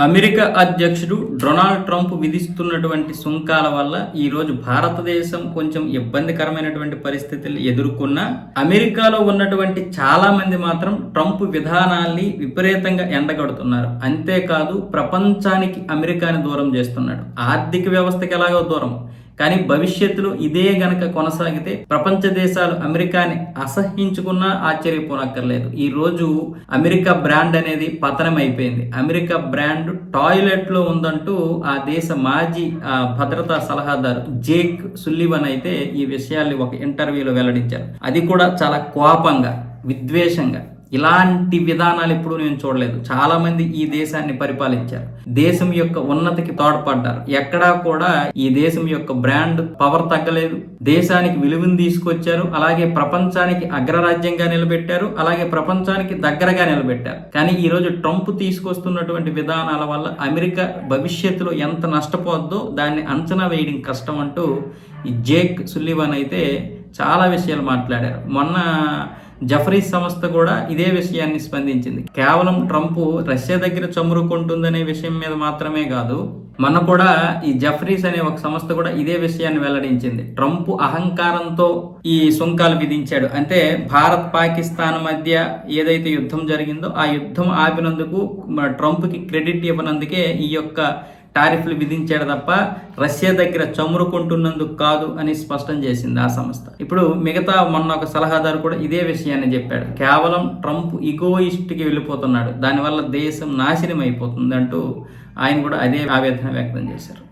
America అధ్యక్షుడు Donald Trump విధిస్తున్నటువంటి సుంకాల వల్ల ఈరోజు భారతదేశం కొంచెం ఇబ్బందికరమైనటువంటి పరిస్థితులు ఎదుర్కొన్న అమెరికాలో ఉన్నటువంటి చాలా మంది మాత్రం ట్రంప్ విధానాల్ని విపరీతంగా ఎండగడుతున్నారు. అంతేకాదు ప్రపంచానికి అమెరికాని దూరం చేస్తున్నాడు. ఆర్థిక వ్యవస్థకి ఎలాగో దూరం. కానీ భవిష్యత్తులో ఇదే గనక కొనసాగితే ప్రపంచ దేశాలు అమెరికాని అసహించుకున్నా ఆశ్చర్యపోనక్కర్లేదు. ఈ రోజు అమెరికా బ్రాండ్ అనేది పతనం అయిపోయింది అమెరికా బ్రాండ్ టాయిలెట్లో ఉందంటూ ఆ దేశ మాజీ ఆ, భద్రతా సలహాదారు జేక్ సుల్లివన్ అయితే ఈ విషయాల్ని ఒక ఇంటర్వ్యూలో వెల్లడించారు. అది కూడా చాలా కోపంగా విద్వేషంగా ఇలాంటి విధానాలు ఎప్పుడూ నేను చూడలేదు. చాలామంది ఈ దేశాన్ని పరిపాలించారు. దేశం యొక్క ఉన్నతికి తోడ్పడ్డారు. ఎక్కడా కూడా ఈ దేశం యొక్క బ్రాండ్ పవర్ తగ్గలేదు. దేశానికి విలువను తీసుకొచ్చారు. అలాగే ప్రపంచానికి అగ్రరాజ్యంగా నిలబెట్టారు. అలాగే ప్రపంచానికి దగ్గరగా నిలబెట్టారు. కానీ ఈరోజు ట్రంప్ తీసుకొస్తున్నటువంటి విధానాల వల్ల అమెరికా భవిష్యత్తులో ఎంత నష్టపోద్దో దాన్ని అంచనా వేయడం కష్టం అంటూ ఈ జేక్ సుల్లివన్ అయితే చాలా విషయాలు మాట్లాడారు. మొన్న జఫరీస్ సంస్థ కూడా ఇదే విషయాన్ని స్పందించింది. కేవలం ట్రంప్ రష్యా దగ్గర చమురుకుంటుందనే విషయం మీద మాత్రమే కాదు మన కూడా ఈ జఫరీస్ అనే ఒక సంస్థ కూడా ఇదే విషయాన్ని వెల్లడించింది. ట్రంప్ అహంకారంతో ఈ సుంకాలు విధించాడు. అంటే భారత్ పాకిస్తాన్ మధ్య ఏదైతే యుద్ధం జరిగిందో ఆ యుద్ధం ఆపినందుకు ట్రంప్కి క్రెడిట్ ఇవ్వనందుకే ఈ యొక్క టారిఫ్లు విధించాడు తప్ప రష్యా దగ్గర చమురుకుంటున్నందుకు కాదు అని స్పష్టం చేసింది ఆ సంస్థ. ఇప్పుడు మిగతా మొన్న ఒక సలహాదారు కూడా ఇదే విషయాన్ని చెప్పాడు. కేవలం ట్రంప్ ఇగోయిస్ట్కి వెళ్ళిపోతున్నాడు. దానివల్ల దేశం నాశనం అయిపోతుంది అంటూ ఆయన కూడా అదే ఆవేదన వ్యక్తం చేశారు.